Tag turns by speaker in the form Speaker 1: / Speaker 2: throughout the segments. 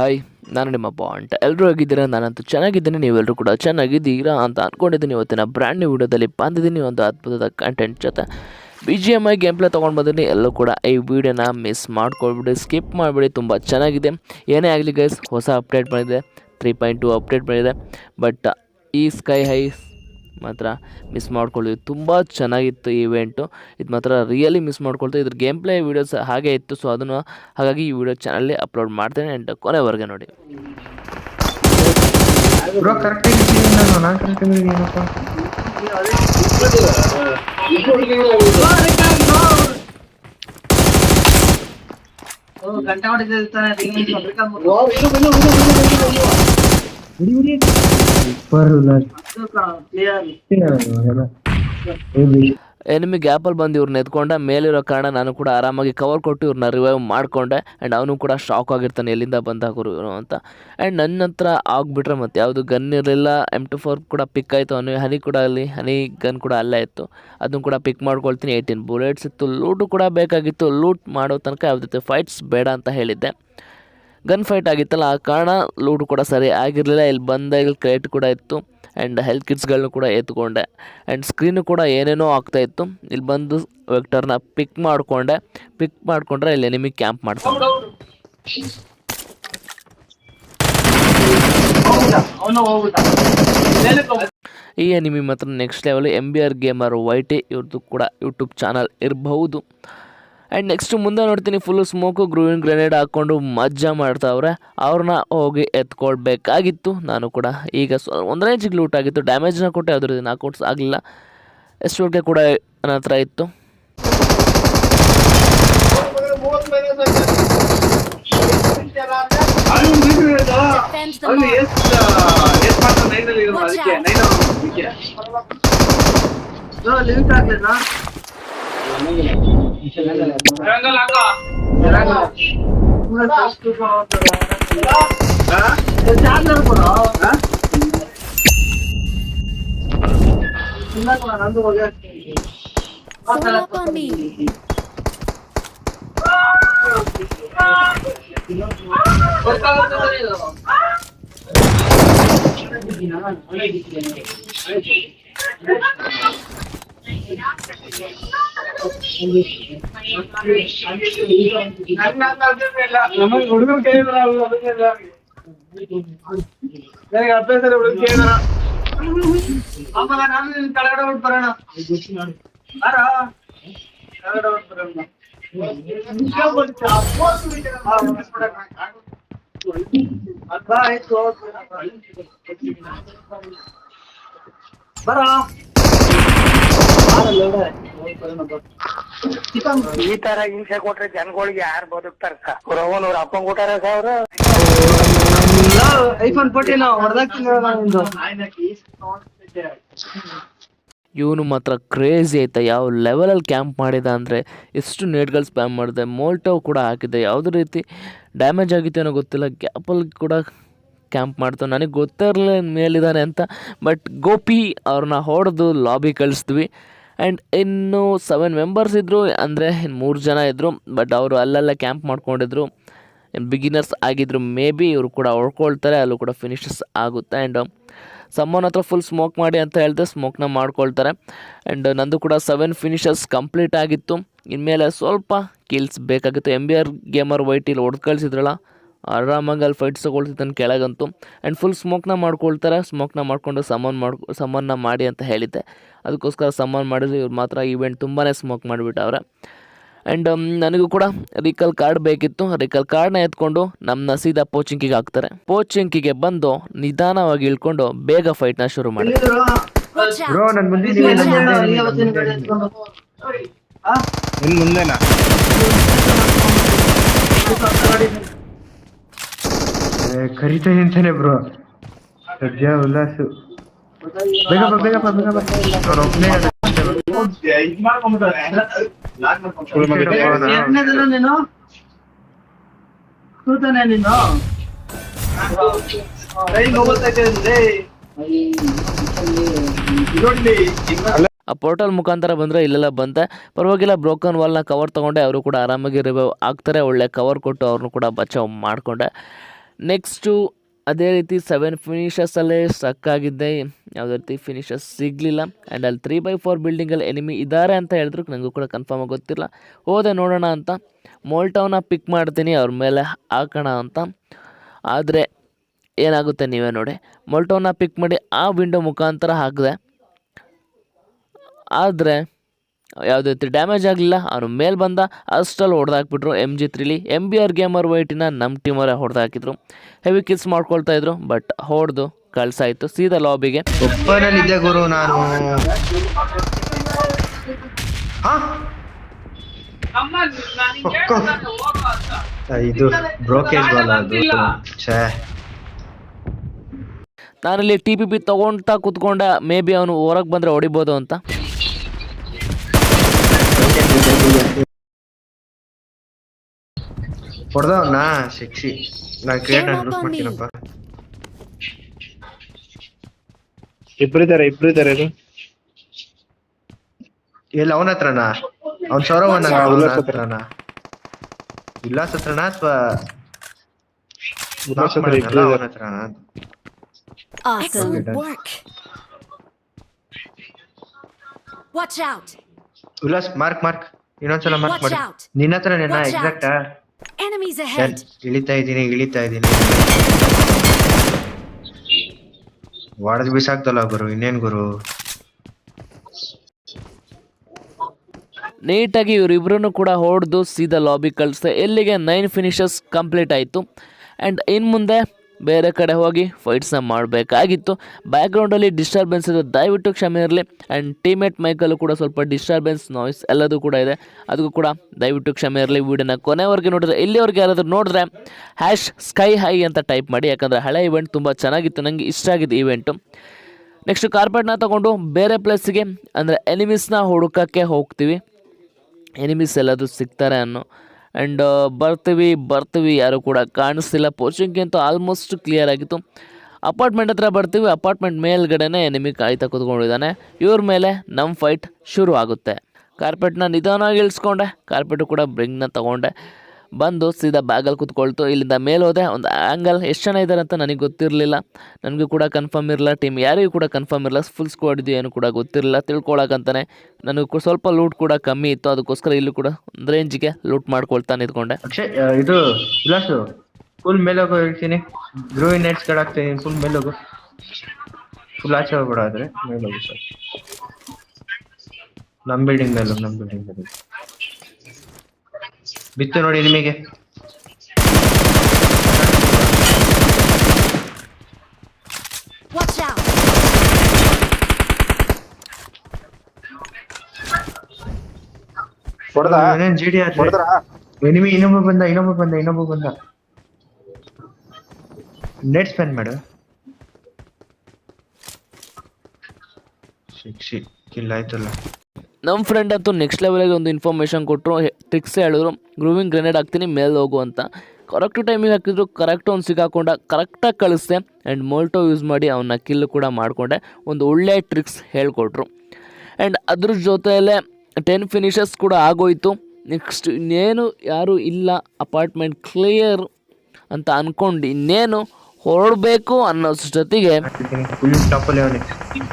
Speaker 1: Hi ನಾನು ನಿಮ್ಮ bought ಎಲ್ಲರೂ ಹೇಗಿದ್ದೀರಾ? ನಾನಂತೂ ಚೆನ್ನಾಗಿದ್ದೀನಿ. ನೀವೆಲ್ಲರೂ ಕೂಡ ಚೆನ್ನಾಗಿದ್ದೀರಾ ಅಂತ ಅಂದ್ಕೊಂಡಿದ್ದೀನಿ ಇವತ್ತಿನ ಬ್ರ್ಯಾಂಡ್ ನ್ಯೂ ವಿಡಿಯೋದಲ್ಲಿ ಬಂದಿದ್ದೀನಿ. ಒಂದು ಅದ್ಭುತದ ಕಂಟೆಂಟ್ ಜೊತೆ. B G M I game play ತೊಗೊಂಡು ಎಲ್ಲರೂ ಕೂಡ ಈ ವಿಡಿಯೋನ ಮಿಸ್ ಮಾಡ್ಕೊಳ್ಬಿಡಿ. ಸ್ಕಿಪ್ ಮಾಡಿಬಿಡಿ. ತುಂಬ ಚೆನ್ನಾಗಿದೆ. ಏನೇ ಆಗಲಿ ಗೈಸ್ ಹೊಸ ಅಪ್ಡೇಟ್ ಬಂದಿದೆ. ತ್ರೀ ಪಾಯಿಂಟ್ ಟು ಅಪ್ಡೇಟ್ ಬಂದಿದೆ. ಬಟ್ ಈ ಸ್ಕೈ ಹೈ ಮಾತ್ರ ಮಿಸ್ ಮಾಡ್ಕೊಳ್ಳಿ ತುಂಬ ಚೆನ್ನಾಗಿತ್ತು ಈವೆಂಟು ಇವೆಂಟು ಇದು ಮಾತ್ರ ರಿಯಲಿ ಮಿಸ್ ಮಾಡ್ಕೊಳ್ತಾ ಇದ್ರ. ಗೇಮ್ ಪ್ಲೇ ವೀಡಿಯೋಸ್ ಹಾಗೆ ಇತ್ತು ಸೊ ಅದನ್ನು ಹಾಗಾಗಿ ಈ ವಿಡಿಯೋ ಚಾನಲ್ಲಿ ಅಪ್ಲೋಡ್ ಮಾಡ್ತೇನೆ ಆ್ಯಂಡ್ ಕೊನೆವರೆಗೆ ನೋಡಿ.
Speaker 2: ಗಂಟೆ
Speaker 3: ಕ್ಲಿಯರ್
Speaker 1: ಎನಿಮಿ ಗ್ಯಾಪಲ್ಲಿ ಬಂದು ಇವ್ರನ್ನ ಎತ್ಕೊಂಡೆ, ಮೇಲಿರೋ ಕಾರಣ ನಾನು ಕೂಡ ಆರಾಮಾಗಿ ಕವರ್ ಕೊಟ್ಟು ಇವ್ರನ್ನ ರಿವೈವ್ ಮಾಡಿಕೊಂಡೆ ಆ್ಯಂಡ್ ಅವನು ಕೂಡ ಶಾಕ್ ಆಗಿರ್ತಾನೆ ಎಲ್ಲಿಂದ ಬಂದ ಗುರು ಇವನು ಅಂತ. ಆ್ಯಂಡ್ ನನ್ನ ಹತ್ರ ಆಗಿಬಿಟ್ರೆ ಮತ್ತೆ ಯಾವುದು ಗನ್ ಇರಲಿಲ್ಲ ಎಂ ಟು ಫೋರ್ ಕೂಡ ಪಿಕ್ ಆಯಿತು ಅವನು ಹನಿ ಕೂಡ ಅಲ್ಲಿ, ಹನಿ ಗನ್ ಕೂಡ ಅಲ್ಲೇ ಇತ್ತು. ಅದನ್ನು ಕೂಡ ಪಿಕ್ ಮಾಡ್ಕೊಳ್ತೀನಿ ಏಯ್ಟೀನ್ ಬುಲೆಟ್ಸ್ ಇತ್ತು ಲೂಟು ಕೂಡ ಬೇಕಾಗಿತ್ತು ಲೂಟ್ ಮಾಡೋ ತನಕ ಯಾವುದೇ ಫೈಟ್ಸ್ ಬೇಡ ಅಂತ ಹೇಳಿದ್ದೆ. ಗನ್ ಫೈಟ್ ಆಗಿತ್ತಲ್ಲ, ಆ ಕಾರಣ ಲೂಟ್ ಕೂಡ ಸರಿ ಆಗಿರಲಿಲ್ಲ. ಇಲ್ಲಿ ಬಂದ ಇಲ್ಲಿ ಕ್ರೇಟ್ ಕೂಡ ಇತ್ತು ಆ್ಯಂಡ್ ಹೆಲ್ತ್ ಕಿಟ್ಸ್ಗಳನ್ನೂ ಕೂಡ ಎತ್ಕೊಂಡೆ ಆ್ಯಂಡ್ ಸ್ಕ್ರೀನು ಕೂಡ ಏನೇನೋ ಆಗ್ತಾ ಇತ್ತು. ಇಲ್ಲಿ ಬಂದು ವೆಕ್ಟರ್ನ ಪಿಕ್ ಮಾಡಿಕೊಂಡೆ. ಪಿಕ್ ಮಾಡಿಕೊಂಡ್ರೆ ಇಲ್ಲಿ ನಿಮಗೆ ಕ್ಯಾಂಪ್
Speaker 2: ಹೋಗ್ಬಿಟ್ಟ
Speaker 1: ಈ ಎನಿಮಿ ಮಾತ್ರ next level M B R gamer YT ಇವ್ರದ್ದು ಕೂಡ ಯೂಟ್ಯೂಬ್ ಚಾನಲ್ ಇರಬಹುದು. ಆ್ಯಂಡ್ ನೆಕ್ಸ್ಟ್ ಮುಂದೆ ನೋಡ್ತೀನಿ ಫುಲ್ಲು ಸ್ಮೋಕು ಗ್ರೂವಿಂಗ್ ಗ್ರೆನೇಡ್ ಹಾಕ್ಕೊಂಡು ಮಜ್ಜಾ ಮಾಡ್ತಾವ್ರೆ. ಅವ್ರನ್ನ ಹೋಗಿ ಎತ್ಕೊಳ್ಬೇಕಾಗಿತ್ತು. ನಾನು ಕೂಡ ಈಗ ಸ್ವ ಒಂದನೇ ಚಿಕ್ಕ ಲೂಟ್ ಆಗಿತ್ತು. ಡ್ಯಾಮೇಜ್ನ ಕೊಟ್ಟೆ ಅದ್ರ ನಾಕೌಟ್ಸ್ ಆಗಲಿಲ್ಲ. ಎಷ್ಟೊಟ್ಟಿಗೆ ಕೂಡ ನನ್ನ ಹತ್ರ ಇತ್ತು.
Speaker 2: ಲಿಮಿಟ್ ಆಗ್ಲಿಲ್ಲ ನಂದು ಹೋಗಿ
Speaker 4: Fall up on me.
Speaker 2: ನಮಗೆ ಹುಡುಗರು ಕೇಳಿದ್ರ ನನಗೆ ಅಭ್ಯಾಸ ಇಲ್ಲ ಹುಡುಗರು ಕೇಳಿದ್ರ ಆಮೇಲೆ ನಾನು ನಿನ್ ಕೆಳಗಡೆ ಬಿಟ್ಟು ಬರೋಣ ಬಾರ ಕೆಳಗಡೆ ಬಿಟ್ಟು ಬರೋಣ ಬಾ ಆಯ್ತು ಬರ
Speaker 5: ಈ ತರ ಹಿಂಸೆ ಕೊಟ್ರೆ ಜನಗಳಿಗೆ ಯಾರು ಅವ್ರ ಅಪ್ಪಂಗ್ ಕೊಟ್ಟಾರ ಅವ್ರ?
Speaker 2: ಐಫೋನ್ ಹೊಡೆದಾಕ್ತೀನಿ ನಿಂದು
Speaker 1: ಇವನು ಮಾತ್ರ ಕ್ರೇಜಿ ಆಯ್ತಾ ಯಾವ ಲೆವೆಲಲ್ಲಿ ಕ್ಯಾಂಪ್ ಮಾಡಿದ ಅಂದರೆ ಎಷ್ಟು ನೇಟ್ಗಳು ಸ್ಪ್ಯಾಮ್ ಮಾಡಿದೆ. ಮೋಲ್ಟೋ ಕೂಡ ಹಾಕಿದೆ. ಯಾವುದೇ ರೀತಿ ಡ್ಯಾಮೇಜ್ ಆಗಿತ್ತು ಏನೋ ಗೊತ್ತಿಲ್ಲ ಗ್ಯಾಪಲ್ಲಿ ಕೂಡ ಕ್ಯಾಂಪ್ ಮಾಡ್ತಾವೆ. ನನಗೆ ಗೊತ್ತಿರಲಿಲ್ಲ ಮೇಲಿದ್ದಾನೆ ಅಂತ. ಬಟ್ ಗೋಪಿ ಅವ್ರನ್ನ ಹೊಡೆದು ಲಾಬಿ ಕಳಿಸಿದ್ವಿ. ಆ್ಯಂಡ್ ಇನ್ನು ಸೆವೆನ್ ಮೆಂಬರ್ಸ್ ಇದ್ದರು ಅಂದರೆ ಮೂರು ಜನ ಇದ್ದರು ಬಟ್ ಅವರು ಅಲ್ಲೆಲ್ಲ ಕ್ಯಾಂಪ್ ಮಾಡ್ಕೊಂಡಿದ್ರು. ಬಿಗಿನರ್ಸ್ ಆಗಿದ್ರು ಮೇ ಬಿ ಇವರು ಕೂಡ ಹೊಡ್ಕೊಳ್ತಾರೆ, ಅಲ್ಲೂ ಕೂಡ ಫಿನಿಶಸ್ ಆಗುತ್ತೆ. ಆ್ಯಂಡ್ ಸಮ್ಮನ್ ಹತ್ರ ಫುಲ್ ಸ್ಮೋಕ್ ಮಾಡಿ ಅಂತ ಹೇಳಿದೆ ಸ್ಮೋಕ್ನ ಮಾಡ್ಕೊಳ್ತಾರೆ. ಆ್ಯಂಡ್ ನಂದು ಕೂಡ ಸೆವೆನ್ ಫಿನಿಷಸ್ ಕಂಪ್ಲೀಟ್ ಆಗಿತ್ತು. ಇನ್ಮೇಲೆ ಸ್ವಲ್ಪ ಕಿಲ್ಸ್ ಬೇಕಾಗಿತ್ತು. ಎಂ ಬಿ ಆರ್ ಗೇಮರ್ ವೈಟಿಲಿ ಹೊಡೆದು ಕಳಿಸಿದ್ರಲ್ಲ ಆರಾಮಾಗಿ ಅಲ್ಲಿ ಫೈಟ್ಸ್ ತಗೊಳ್ತಿದ್ದಾನೆ ಕೆಳಗಂತೂ. ಆ್ಯಂಡ್ ಫುಲ್ ಸ್ಮೋಕ್ನ ಮಾಡ್ಕೊಳ್ತಾರೆ ಸ್ಮೋಕ್ನ ಮಾಡಿಕೊಂಡು ಸಮನ್ ಮಾಡ್ಕೊ ಸಮನ್ನ ಮಾಡಿ ಅಂತ ಹೇಳಿದ್ದೆ. ಅದಕ್ಕೋಸ್ಕರ ಸಮನ್ ಮಾಡಿದ್ರೆ ಇವ್ರು ಮಾತ್ರ ಈವೆಂಟ್ ತುಂಬಾ ಸ್ಮೋಕ್ ಮಾಡಿಬಿಟ್ಟವ್ರೆ. ಆ್ಯಂಡ್ ನನಗೂ ಕೂಡ ರಿಕಲ್ ಕಾರ್ಡ್ ಬೇಕಿತ್ತು. ರಿಕಲ್ ಕಾರ್ಡ್ನ ಎತ್ಕೊಂಡು ನಮ್ಮನ್ನ ಸೀದಾ ಪೋಚಿಂಕಿಗೆ ಹಾಕ್ತಾರೆ. ಪೋಚಿಂಕಿಗೆ ಬಂದು ನಿಧಾನವಾಗಿ ಇಳ್ಕೊಂಡು ಬೇಗ ಫೈಟ್ನ ಶುರು ಮಾಡಿ
Speaker 4: Watch
Speaker 3: ಬ್ರೋ
Speaker 4: out.
Speaker 3: ನಾನು ಬಂದಿದ್ದೀನಿ ನಾನು ಬಂದಿದ್ದೀನಿ.
Speaker 5: ಇನ್ ಮುಂದೆನಾ
Speaker 3: ಏ, ಕರಿತಾ ಅಂತಾನೆ ಬ್ರೋ ಸದ್ಯ ಉಲ್ಲಾಸು. ಬೇಗ ಬಾ ಬೇಗ ಬಾ ಬೇಗ ಬಾ.
Speaker 2: ಕೂತಾನೆ ನೀನು?
Speaker 1: ಆ ಪೋರ್ಟಲ್ ಮುಖಾಂತರ ಬಂದರೆ ಇಲ್ಲೆಲ್ಲ ಬಂತೆ. ಪರವಾಗಿಲ್ಲ ಬ್ರೋಕನ್ ವಾಲ್ನ ಕವರ್ ತಗೊಂಡೆ. ಅವರು ಕೂಡ ಆರಾಮಾಗಿ ರಿವೈವ್ ಆಗ್ತಾರೆ. ಒಳ್ಳೆ ಕವರ್ ಕೊಟ್ಟು ಅವ್ರನ್ನೂ ಕೂಡ ಬಚಾವ್ ಮಾಡಿಕೊಂಡೆ. ನೆಕ್ಸ್ಟು ಅದೇ ರೀತಿ ಸೆವೆನ್ ಫಿನಿಷಸಲ್ಲೇ ಸ್ಟಕ್ ಆಗಿದ್ದೆ. ಯಾವುದೇ ರೀತಿ ಫಿನಿಷಸ್ ಸಿಗಲಿಲ್ಲ. ಆ್ಯಂಡ್ ಅಲ್ಲಿ ತ್ರೀ ಬೈ ಫೋರ್ ಬಿಲ್ಡಿಂಗಲ್ಲಿ ಎನಿಮಿ ಇದ್ದಾರೆ ಅಂತ ಹೇಳಿದ್ರು. ನನಗೂ ಕೂಡ ಕನ್ಫರ್ಮ್ ಆಗಿ ಗೊತ್ತಿಲ್ಲ. ಹೋದೆ ನೋಡೋಣ ಅಂತ. ಮೋಲ್ಟೌನ ಪಿಕ್ ಮಾಡ್ತೀನಿ. ಅವ್ರ ಮೇಲೆ ಹಾಕೋಣ ಅಂತ. ಆದರೆ ಏನಾಗುತ್ತೆ ನೀವೇ ನೋಡಿ. ಮೊಲ್ಟೋನ ಪಿಕ್ ಮಾಡಿ ಆ ವಿಂಡೋ ಮುಖಾಂತರ ಹಾಕಿದೆ. ಆದರೆ ಯಾವುದೇ ರೀತಿ ಡ್ಯಾಮೇಜ್ ಆಗಲಿಲ್ಲ. ಅವನು ಮೇಲೆ ಬಂದ ಅಷ್ಟಲ್ಲಿ ಹೊಡೆದಾಕ್ಬಿಟ್ರು ಎಂ ಜಿ ತ್ರೀಲಿ ಎಂ ಬಿ ಆರ್ ಗೇಮರ್ ವೈಟಿನ ನಮ್ಮ ಟೀಮವರೇ ಹೊಡೆದಾಕಿದ್ರು. ಹೆವಿ ಕಿಸ್ ಮಾಡ್ಕೊಳ್ತಾ ಇದ್ರು ಬಟ್ ಹೊಡೆದು ಕಳ್ಸಾಯಿತು. ಸೀದಾ ಲಾಬಿಗೆ
Speaker 3: ಗುರು ನಾನು. ಇದು ಬ್ರೋಕೇಜ್
Speaker 1: ನಾನಲ್ಲಿ ಟಿ ಪಿ ಪಿ ತಗೊಂತ ಕುತ್ಕೊಂಡ. ಮೇ ಬಿ ಅವನು ಹೊರಗೆ ಬಂದರೆ ಹೊಡಿಬೋದು ಅಂತ.
Speaker 3: ಹೊಡೆದವನ್ನ ಶಿಕ್ಷಿ ನಾನು create
Speaker 4: Game
Speaker 3: ಅನ್ಬಿಟ್
Speaker 4: up on me.
Speaker 3: ಮಾಡ್ತೀನಪ್ಪ
Speaker 2: ಇಬ್ರಿದ್ದಾರೆ ಇಬ್ರಿದ್ದಾರೆ ಇದು
Speaker 3: ಎಲ್ಲಿ ಅವನ ಹತ್ರನಾ ಅವ್ನ ಸೌರವನ
Speaker 2: ಹಾ,
Speaker 3: ಅವನ
Speaker 2: ಉಲ್ಲಾಸ್ ಹತ್ರ.
Speaker 3: ಹತ್ರನಾ ಉಲ್ಲಾಸ್ ಹತ್ರನಾ ಅಥವಾ
Speaker 2: ಉಲ್ಲಾಸ್ ಹತ್ರ ಇಬ್ರು
Speaker 3: ಅವನ
Speaker 2: ಇದ್ದಾರೆ.
Speaker 3: ಹತ್ರನಾ
Speaker 4: Awesome
Speaker 3: Excellent.
Speaker 4: work. Watch out.
Speaker 3: Ullas mark mark ಇನ್ನೊಂದ್ಸಲ ಮಾರ್ಕ್
Speaker 4: Watch
Speaker 3: ಮಾಡಿ
Speaker 4: out.
Speaker 3: ನಿನ್ನ ಹತ್ರನೇನಾ
Speaker 4: Watch
Speaker 3: ಎಕ್ಸಾಕ್ಟಾ
Speaker 4: Enemies ahead.
Speaker 3: ಇಳಿತಾ ಇದ್ದೀನಿ ಇಳಿತಾ ಇದ್ದೀನಿ. ವಾಡದ್ ಬಿಸಾಕ್ತಲ್ಲ ಗುರು ಇನ್ನೇನ್ ಗುರು?
Speaker 1: ನೀಟಾಗಿ ಇವರಿಬ್ಬರನ್ನು ಕೂಡ ಹೊಡೆದು ಸೀದಾ ಲಾಬಿ ಕಳಿಸ್ದೆ. ಎಲ್ಲಿಗೆ ನೈನ್ ಫಿನಿಷಸ್ ಕಂಪ್ಲೀಟ್ ಆಯಿತು. ಆ್ಯಂಡ್ ಇನ್ನು ಮುಂದೆ ಬೇರೆ ಕಡೆ ಹೋಗಿ ಫೈಟ್ಸ್ನ ಮಾಡಬೇಕಾಗಿತ್ತು. ಬ್ಯಾಕ್ಗ್ರೌಂಡಲ್ಲಿ ಡಿಸ್ಟರ್ಬೆನ್ಸ್ ಇದೆ ದಯವಿಟ್ಟು ಕ್ಷಮೆ ಇರಲಿ. ಆ್ಯಂಡ್ ಟೀಮೇಟ್ ಮೈಕಲ್ಲೂ ಕೂಡ ಸ್ವಲ್ಪ ಡಿಸ್ಟರ್ಬೆನ್ಸ್ ನಾಯ್ಸ್ ಎಲ್ಲದೂ ಕೂಡ ಇದೆ. ಅದಕ್ಕೂ ಕೂಡ ದಯವಿಟ್ಟು ಕ್ಷಮೆ ಇರಲಿ ವೀಡಿಯೋನ ಕೊನೆವರೆಗೆ ನೋಡಿದ್ರೆ. ಇಲ್ಲಿವರೆಗೆ ಯಾರಾದರೂ ನೋಡಿದ್ರೆ ಹ್ಯಾಶ್ ಸ್ಕೈ ಹೈ ಅಂತ ಟೈಪ್ ಮಾಡಿ. ಯಾಕಂದರೆ ಹಳೆ ಇವೆಂಟ್ ತುಂಬ ಚೆನ್ನಾಗಿತ್ತು. ನನಗೆ ಇಷ್ಟ ಆಗಿದ್ದು ಇವೆಂಟು ನೆಕ್ಸ್ಟ್ ಕಾರ್ಪೆಟ್ನ ತಗೊಂಡು ಬೇರೆ ಪ್ಲೇಸಿಗೆ ಅಂದರೆ ಎನಿಮಿಸ್ನ ಹುಡುಕಕ್ಕೆ ಹೋಗ್ತೀವಿ. ಎನಿಮಿಸ್ ಎಲ್ಲಾದರೂ ಸಿಗ್ತಾರೆ ಅನ್ನೋ ಆ್ಯಂಡ್ ಬರ್ತೀವಿ ಬರ್ತೀವಿ ಯಾರು ಕೂಡ ಕಾಣಿಸ್ತಿಲ್ಲ. ಪೋಚಿಂಗ್ ಅಂತೂ ಆಲ್ಮೋಸ್ಟ್ ಕ್ಲಿಯರ್ ಆಗಿತ್ತು. ಅಪಾರ್ಟ್ಮೆಂಟ್ ಹತ್ರ ಬರ್ತೀವಿ ಅಪಾರ್ಟ್ಮೆಂಟ್ ಮೇಲ್ಗಡೆನೇ ನಿಮಗೆ ಕಾಯ್ತಾ ಕೂತ್ಕೊಂಡಿದ್ದಾನೆ. ಇವ್ರ ಮೇಲೆ ನಮ್ಮ ಫೈಟ್ ಶುರು ಆಗುತ್ತೆ ಕಾರ್ಪೆಟ್ನ ನಿಧಾನವಾಗಿ ಇಳಿಸ್ಕೊಂಡೆ ಕಾರ್ಪೆಟು ಕೂಡ ಬ್ರಿಂಗ್ನ ತೊಗೊಂಡೆ. ಬಂದು ಸೀದಾ ಬ್ಯಾಗಲ್ಲಿ ಕೂತ್ಕೊಳ್ತು. ಇಲ್ಲಿಂದ ಮೇಲೆ ಹೋದೆ ಒಂದು ಆ್ಯಂಗಲ್ ಎಷ್ಟು ಜನ ಇದ್ದಾರೆ ಅಂತ ನನಗೆ ಗೊತ್ತಿರಲಿಲ್ಲ. ನನಗೂ ಕೂಡ ಕನ್ಫರ್ಮ್ ಇರಲ್ಲ ಟೀಮ್ ಯಾರಿಗೂ ಕೂಡ ಕನ್ಫರ್ಮ್ ಇರಲ್ಲ ಫುಲ್ ಸ್ಕ್ವಾಡ್ ಇದೆಯೋ ಏನು ಕೂಡ ಗೊತ್ತಿರಲಿಲ್ಲ. ತಿಳ್ಕೊಳಕ್ಕಂತಾನೆ ನನಗೆ ಸ್ವಲ್ಪ ಲೂಟ್ ಕೂಡ ಕಮ್ಮಿ ಇತ್ತು. ಅದಕ್ಕೋಸ್ಕರ ಇಲ್ಲೂ ಕೂಡ ಒಂದು ರೇಂಜ್ಗೆ ಲೂಟ್ ಮಾಡ್ಕೊಳ್ತಾ ನಿಂತ್ಕೊಂಡೆ.
Speaker 3: ಅಕ್ಷಯ್ ಆ, ಇದು ಉಲ್ಲಾಸು ಫುಲ್ ಮೇಲೆ ಹೋಗೋ ಹೇಳ್ತೀನಿ. ನೆಟ್ಸ್ ಕಡಾಕ್ತೀನಿ ಫುಲ್ ಮೇಲೆ ಹೋಗು. ಫುಲ್ ಆಚೆ ಹೋಗ್ಬೇಡ ಆದ್ರೆ. ಮೇಲೆ ಹೋಗು ಸರ್. ನಮ್ ಬಿಲ್ಡಿಂಗ್ ಮೇಲೆ ಹೋಗು, ನಮ್ ಬಿಲ್ಡಿಂಗ್ ಮೇಲೆ. ಬಿತ್ತು ನೋಡಿ ನಿಮಗೆ. ಜಿಡಿ ಎನಿಮಿ ಇನ್ನೊಬ್ಬ ಬಂದ ಇನ್ನೊಬ್ಬ ಬಂದ ಇನ್ನೊಬ್ಬ ಬಂದ. ನೆಟ್ ಸ್ಪೆಂಡ್ ಮಾಡು. ಶಿಕ್ಷಿ ಕಿಲ್ ಆಯ್ತಲ್ಲ.
Speaker 1: ನಮ್ಮ ಫ್ರೆಂಡ್ ಅಂತೂ ನೆಕ್ಸ್ಟ್ ಲೆವೆಲಿಗೆ ಒಂದು ಇನ್ಫಾರ್ಮೇಷನ್ ಕೊಟ್ಟರು ಟ್ರಿಕ್ಸ್ ಹೇಳಿದ್ರು ಗ್ರೂವಿಂಗ್ ಗ್ರೆನೇಡ್ ಹಾಕ್ತೀನಿ, ಮೇಲೆ ಹೋಗು ಅಂತ. ಕರೆಕ್ಟ್ ಟೈಮಿಗೆ ಹಾಕಿದ್ರು ಕರೆಕ್ಟ್ ಅವ್ನು ಸಿಗಾಕೊಂಡ ಕರೆಕ್ಟಾಗಿ ಕಳಿಸ್ದೆ ಆ್ಯಂಡ್ ಮೋಲ್ಟೋ ಯೂಸ್ ಮಾಡಿ ಅವನ್ನ ಕಿಲ್ ಕೂಡ ಮಾಡಿಕೊಂಡೆ, ಒಂದು ಒಳ್ಳೆ ಟ್ರಿಕ್ಸ್ ಹೇಳ್ಕೊಟ್ರು. ಆ್ಯಂಡ್ ಅದ್ರ ಜೊತೆಯಲ್ಲೇ ಟೆನ್ ಫಿನಿಷಸ್ ಕೂಡ ಆಗೋಯ್ತು. ನೆಕ್ಸ್ಟ್ ಇನ್ನೇನು ಯಾರೂ ಇಲ್ಲ ಅಪಾರ್ಟ್ಮೆಂಟ್ ಕ್ಲಿಯರ್ ಅಂತ ಅಂದ್ಕೊಂಡು ಇನ್ನೇನು ಹೊರಡಬೇಕು ಅನ್ನೋಷ್ಟೊತ್ತಿಗೆ
Speaker 3: ಫುಲ್ ಟಾಪಲ್ಲಿ ಅವನೇ ಕಿಲ್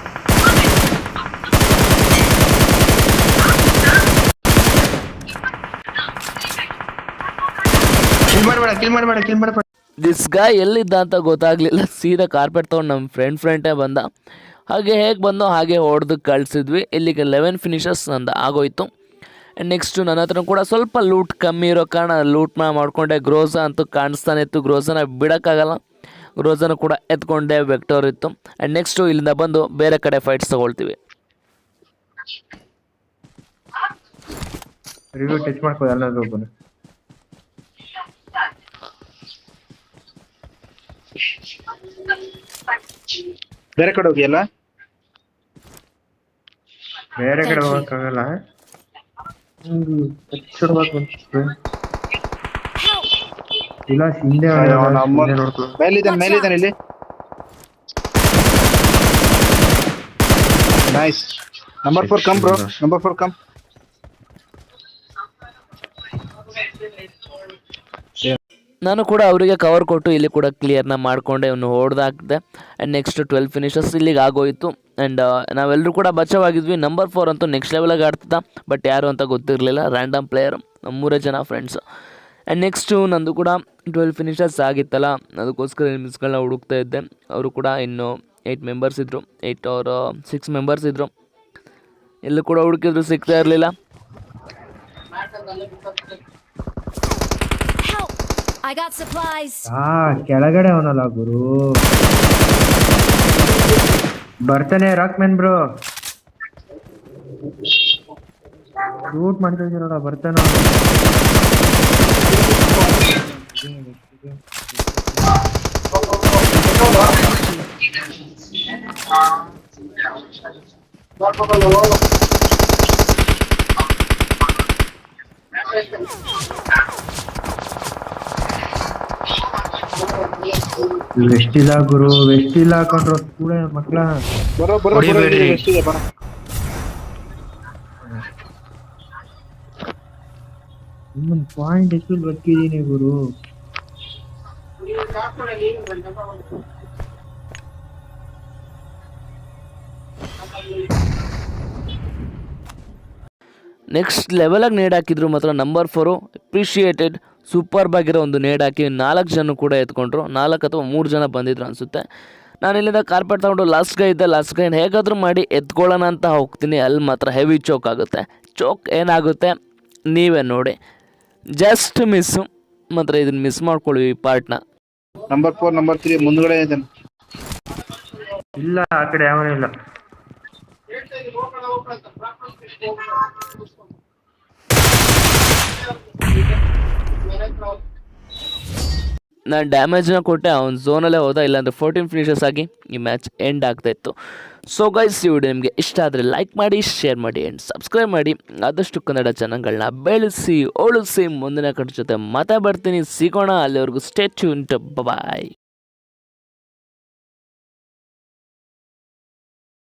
Speaker 3: ಮಾಡಬೇಡ ಕಿಲ್ ಮಾಡಬೇಡ ಕಿಲ್ ಮಾಡಬೇಡ.
Speaker 1: ದಿಸ್ ಗಾಯ್ ಎಲ್ಲಿದ್ದ ಅಂತ ಗೊತ್ತಾಗ್ಲಿಲ್ಲ. ಸೀದಾ ಕಾರ್ಪೆಟ್ ತೊಗೊಂಡು ನಮ್ಮ ಫ್ರೆಂಡ್ ಫ್ರೆಂಡೇ ಬಂದ. ಹಾಗೆ ಹೇಗೆ ಬಂದೋ ಹಾಗೆ ಹೊಡೆದು ಕಳಿಸಿದ್ವಿ. ಇಲ್ಲಿಗೆ ಲೆವೆನ್ ಫಿನಿಷರ್ಸ್ ನಂದು ಆಗೋಯ್ತು. ಆ್ಯಂಡ್ ನೆಕ್ಸ್ಟು ನನ್ನ ಹತ್ರ ಕೂಡ ಸ್ವಲ್ಪ ಲೂಟ್ ಕಮ್ಮಿ ಇರೋ ಕಾರಣ ಲೂಟ್ ಮಾಡಿಕೊಂಡೆ. ಗ್ರೋಸ ಅಂತೂ ಕಾಣಿಸ್ತಾನೆ ಇತ್ತು. ಗ್ರೋಸನ ಬಿಡೋಕ್ಕಾಗಲ್ಲ. ಗ್ರೋಸನ ಕೂಡ ಎತ್ಕೊಂಡೆ ವೆಕ್ಟೋರ್ ಇತ್ತು. ಆ್ಯಂಡ್ ನೆಕ್ಸ್ಟು ಇಲ್ಲಿಂದ ಬಂದು ಬೇರೆ ಕಡೆ ಫೈಟ್ಸ್ ತೊಗೊಳ್ತೀವಿ.
Speaker 3: ರಿವ್ಯೂ ಟಚ್ ಮಾಡ್ಕೋ ಎಲ್ಲಾದ್ರೂ ಒಬ್ಬನು
Speaker 2: ಬೇರೆ ಕಡೆ ಹೋಗಿ ಅಲ್ಲ
Speaker 3: ಬೇರೆ ಕಡೆ. ಹೋಗಕ್ಕಾಗಲ್ಲ. ಇಲ್ಲ ಹಿಂದೆ
Speaker 2: ಮೇಲಿದ್ದಾನೆ ಮೇಲಿದ್ದಾನೆ ಇಲ್ಲಿ. Nice number four come bro number four come
Speaker 1: ನಾನು ಕೂಡ ಅವರಿಗೆ ಕವರ್ ಕೊಟ್ಟು ಇಲ್ಲಿ ಕೂಡ ಕ್ಲಿಯರ್ನ ಮಾಡಿಕೊಂಡೆ, ಇವನು ಹೊಡೆದಾಕಿದೆ ಆ್ಯಂಡ್ ನೆಕ್ಸ್ಟ್ ಟ್ವೆಲ್ ಫಿನಿಷಸ್ ಇಲ್ಲಿಗೆ ಆಗೋಯಿತು. ಆ್ಯಂಡ್ ನಾವೆಲ್ಲರೂ ಕೂಡ ಬಚಾವಾಗಿದ್ವಿ ನಂಬರ್ ಫೋರ್ ಅಂತೂ ನೆಕ್ಸ್ಟ್ ಲೆವೆಲಾಗಿ ಆಡ್ತಿದ್ದ. ಬಟ್ ಯಾರು ಅಂತ ಗೊತ್ತಿರಲಿಲ್ಲ. ರ್ಯಾಂಡಮ್ ಪ್ಲೇಯರ್ ಮೂರೇ ಜನ ಫ್ರೆಂಡ್ಸ್ ಆ್ಯಂಡ್ ನೆಕ್ಸ್ಟು ನಂದು ಕೂಡ ಟ್ವೆಲ್ ಫಿನಿಷರ್ಸ್ ಆಗಿತ್ತಲ್ಲ. ಅದಕ್ಕೋಸ್ಕರ ಮಿಸ್ಗಳನ್ನ ಹುಡುಕ್ತಾ ಇದ್ದೆ. ಅವರು ಕೂಡ ಇನ್ನು ಏಯ್ಟ್ ಮೆಂಬರ್ಸ್ ಇದ್ದರು ಏಯ್ಟ್ ಅವರ ಸಿಕ್ಸ್ ಮೆಂಬರ್ಸ್ ಇದ್ದರು ಎಲ್ಲೂ ಕೂಡ ಹುಡುಕಿದ್ರು, ಸಿಗ್ತಾ ಇರಲಿಲ್ಲ!
Speaker 4: I got supplies.
Speaker 3: ಆ ಕೆಳಗಡೆ ಅವನಲ್ಲ ಗುರು ಬರ್ತಾನೆ ರಾಕ್ಮೆನ್ ಬ್ರೋ ಶೂಟ್ ಮಾಡ್ತಾ ಇದ್ದೀರಲ್ಲ ಬರ್ತಾನ ವೆಸ್ಟ್ ಇಲ್ಲ ಗುರು ವೆಸ್ಟ್ ಇಲ್ಲ ಹಾಕೊಂಡ್ರು ಕೂಡ ಮಕ್ಳ
Speaker 2: ಬರೋ ಬರೋ ಬರೋ
Speaker 3: ಹೊಡಿಬೇಡ್ರಿ.
Speaker 2: ಎಷ್ಟಿದೆ ಬರ.
Speaker 3: ಇನ್ನೊಂದು ಪಾಯಿಂಟ್ ಎಷ್ಟು ಬದುಕಿದೀನಿ ಗುರು?
Speaker 1: ನೆಕ್ಸ್ಟ್ ಲೆವೆಲಾಗಿ ನೇಡ್ ಹಾಕಿದ್ರು ಮಾತ್ರ ನಂಬರ್ ಫೋರು ಅಪ್ರಿಷಿಯೇಟೆಡ್ ಸೂಪರ್ಬ್ ಆಗಿರೋ ಒಂದು ನೇಡ್ ಹಾಕಿ ನಾಲ್ಕು ಜನ ಕೂಡ ಎತ್ಕೊಂಡ್ರು. ನಾಲ್ಕು ಅಥವಾ ಮೂರು ಜನ ಬಂದಿದ್ರು ಅನಿಸುತ್ತೆ. ನಾನು ಇಲ್ಲಿಂದ ಕಾರ್ಪೆಟ್ ತಗೊಂಡು ಲಾಸ್ಟ್ ಗೈ ಇದ್ದೆ ಲಾಸ್ಟ್ ಗೈನ್ ಹೇಗಾದರೂ ಮಾಡಿ ಎತ್ಕೊಳ್ಳೋಣ ಅಂತ ಹೋಗ್ತೀನಿ. ಅಲ್ಲಿ ಮಾತ್ರ ಹೆವಿ ಚೋಕ್ ಆಗುತ್ತೆ. ಚೋಕ್ ಏನಾಗುತ್ತೆ? ನೀವೇ ನೋಡಿ. ಜಸ್ಟ್ ಮಿಸ್ಸು ಮಾತ್ರ ಇದನ್ನು ಮಿಸ್ ಮಾಡ್ಕೊಳ್ಳಿ ಈ ಪಾರ್ಟ್ನ
Speaker 2: ನಂಬರ್ ಫೋರ್ ನಂಬರ್ ತ್ರೀ ಮುಂದ್ಗಡೆ ಇದ್ದಾನೆ
Speaker 3: ಇಲ್ಲ ಆ ಕಡೆ ಯಾವ ಇಲ್ಲ.
Speaker 1: ನಾನು ಡ್ಯಾಮೇಜ್ನ ಕೊಟ್ಟೆ, ಅವ್ನು ಝೋನಲ್ಲೇ ಹೋದ, ಇಲ್ಲಾಂದರೆ ಫೋರ್ಟೀನ್ ಫಿನಿಷರ್ಸ್ ಆಗಿ ಈ ಮ್ಯಾಚ್ ಎಂಡ್ ಆಗ್ತಾ ಇತ್ತು. ಸೊ ಗೈಸ್ ಈ ವಿಡಿಯೋ ನಿಮಗೆ ಇಷ್ಟ ಆದರೆ ಲೈಕ್ ಮಾಡಿ ಶೇರ್ ಮಾಡಿ ಆ್ಯಂಡ್ ಸಬ್ಸ್ಕ್ರೈಬ್ ಮಾಡಿ. ಆದಷ್ಟು ಕನ್ನಡ ಚಾನಲ್ಗಳನ್ನ ಬೆಳೆಸಿ, ಉಳಿಸಿ, ಮುಂದಿನ ಕಡೆ ಜೊತೆ ಮಾತಾಡ್ತೀನಿ ಸಿಗೋಣ, ಅಲ್ಲಿವರೆಗೂ ಸ್ಟೇ ಟ್ಯೂನ್ ಬಾಯ್